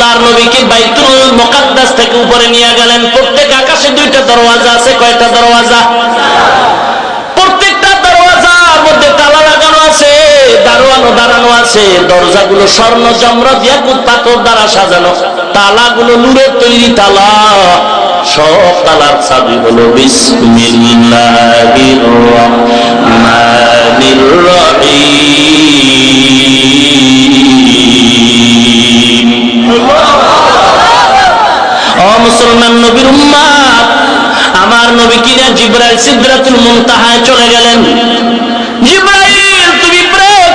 আল্লাহর নবীকে বাইতুল মুকাদ্দাস থেকে উপরে নিয়ে গেলেন। প্রত্যেক আকাশে দুইটা দরওয়াজা আছে, কয়টা দরওয়াজা? প্রত্যেকটা দরওয়াজার মধ্যে তালা লাগানো আছে দারোয়ানো দাঁড়ানো আছে, দরজাগুলো স্বর্ণ জমরত ইয়াকুত পাথর দ্বারা সাজানো। তালাগুলো নূরের তৈরি তালা। সব তালার চাবি হলো বিসমিল্লাহির মুসলমান নবীর উম্মাত আমার নবী কিনা জিব্রাইল সিদরাতুল মুনতাহায় চলে গেলেন। জিব্রাইল, তুমি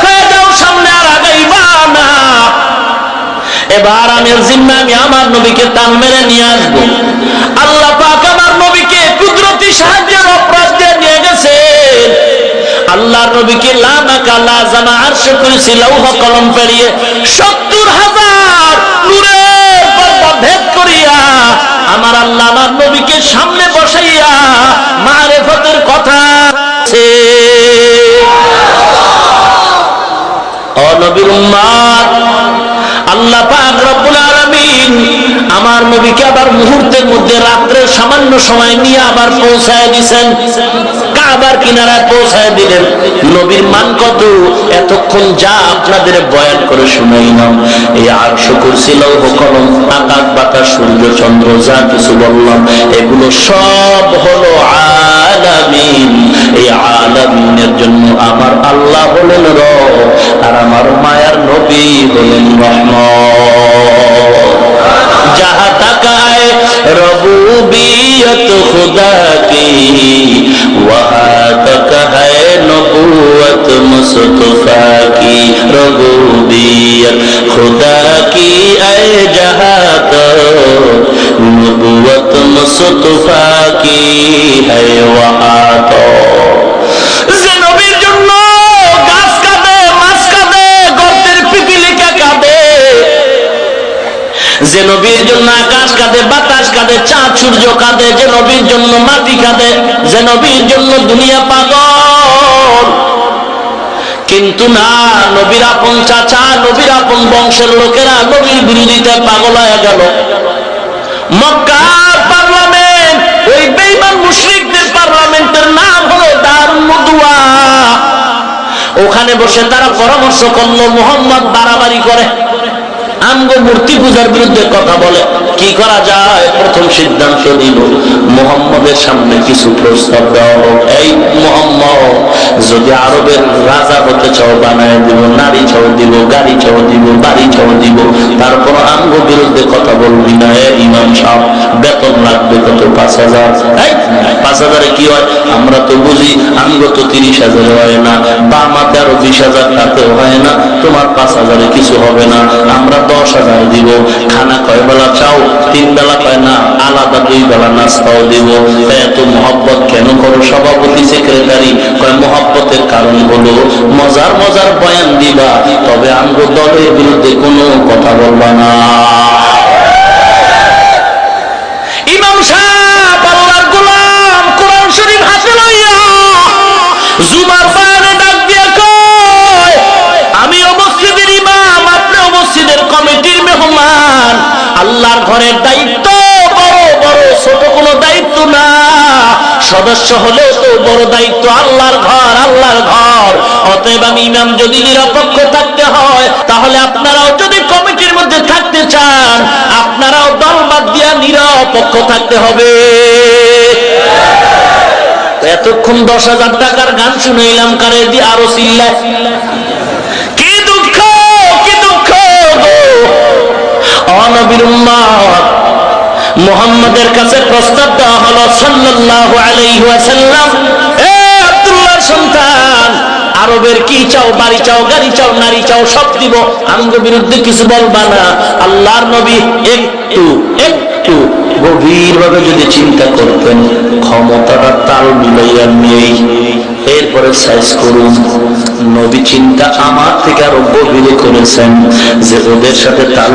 হয়ে যাও, সামনে আর আগাইবা না। এবার আমি জিম্মা, আমি আমার নবীকে মেরে নিয়ে আসব। আল্লাহ পাক আমার নবীকে কুদরতি সাহায্যের অপরাধ দিয়ে নিয়ে গেছে। নবীকে কালা জামা আরশে লৌহ কলম পেরিয়ে সত্তর হাজার নবীর উম্মাত আল্লাহ পাক রব্বুল আলামিন আমার নবীকে আবার মুহূর্তের মধ্যে রাত্রে সামান্য সময় নিয়ে আবার পৌঁছায় দিছেন কাবার কিনারায় পৌঁছায় দিলেন। নবীর মান কত? এতক্ষণ যা আপনাদের বয়ান করে শুনাইলাম। এই আটশো কুরসি, লৌহ কলম, আকাশ বাতাস, সূর্য চন্দ্র, যা কিছু বললাম, এগুলো সব হলো আলামিন। এই আলামিনের জন্য আমার আল্লাহ হলেন রব, আর আমার নবী হলেন রহমত যাহা তাকায় রবুবিয়ত খুদা কি ওয়াহা তাকায় নবুয়ত মুস্তফা কি রবুবিয়ত খুদা কি আয় যাহা তো নবুয়ত মুস্তফা কি যে নবীর জন্য আকাশ কাঁদে, বাতাস কাঁদে, চাঁদ, সূর্য কাঁদে, যে নবীর জন্য মাটি কাঁদে, যে নবীর জন্য দুনিয়া পাগল। কিন্তু না, নবীর আপন চাচা, নবীর আপন বংশের লোকেরা নবীর বিরোধিতায় পাগল হয়ে গেল। মক্কার পার্লামেন্ট, ওই বেইমান মুশরিকদের পার্লামেন্টের নাম হলো দারুল মুদুয়া ওখানে বসে তারা পরামর্শ করল, মোহাম্মদ বাড়াবাড়ি করে। আমগো মূর্তি পূজার বিরুদ্ধে কথা বলে। কি করা যায়? প্রথম সিদ্ধান্ত দিল মোহাম্মদের সামনে কিছু প্রস্তাব হোক। এই মোহাম্মদ, যদি আরবের রাজা হতে চাও, বানায় দিব, নারী চাও দিব, গাড়ি চাও দিব, বাড়ি চাও দিব তারপর আমগো বিরুদ্ধে কথা বলবি না। এ ইমাম সাহেব, বেতন লাগবে কত? পাঁচ হাজার। পাঁচ হাজারে কি আমরা তো বুঝি আমগো তো তিরিশ হাজারে হয় না বা আমাতে আরও বিশ হাজার তাতেও হয় না, তোমার পাঁচ হাজারে কিছু হবে না, আমরা দশ হাজার দিব। খানা কয় বেলা চাও? তিন বেলা কয় না, আলাদা দুই বেলা নাস্তাও দিব। এত মহব্বত কেন করো? সভাপতি, সেক্রেটারি, কয় মহব্বতের কারণ হলো মজার মজার বয়ান দিবা, তবে আমগো দলের বিরুদ্ধে কোনো কথা বলবা না। ইমাম সাহেব! জুমার বায়ানে ডাক দিয়া কয়, আমি ও মসজিদের ইমাম, আপনি ও মসজিদের কমিটির মেহমান। আল্লাহর ঘরের দায়িত্ব বড় বড়, ছোট কোনো দায়িত্ব না। সদস্য হলেও তো বড় দায়িত্ব আল্লাহর ঘর আল্লাহর ঘর। অতএব আমি ইমাম যদি নিরপেক্ষ থাকতে হয়, তাহলে আপনারাও যদি কমিটির মধ্যে থাকতে চান, আপনারাও দল বাদ দিয়া নিরপেক্ষ থাকতে হবে। এতক্ষণ দশ হাজার টাকার গান শুনাইলাম, কারে দি আরও চিল্লা কি দুঃখ কি দুঃখ অনবীর মুহাম্মাদের কাছে প্রস্তাব দেওয়া হলো, সাল্লাল্লাহু আলাইহি এ সন্তান, আরবের কি চাও, বাড়ি চাও, গাড়ি চাও, নারী চাও, সব দিব আমগো বিরুদ্ধে কিছু বলবা না, আল্লাহর নবী একটু একটু গভীর ভাবে যদি চিন্তা করতেন, ক্ষমতাটা তাল মিলাইয়া নেই এরপরে সাইজ করুন, নবী চিন্তা আমার থেকে আরও গভীরে করেছেন যে ওদের সাথে তাল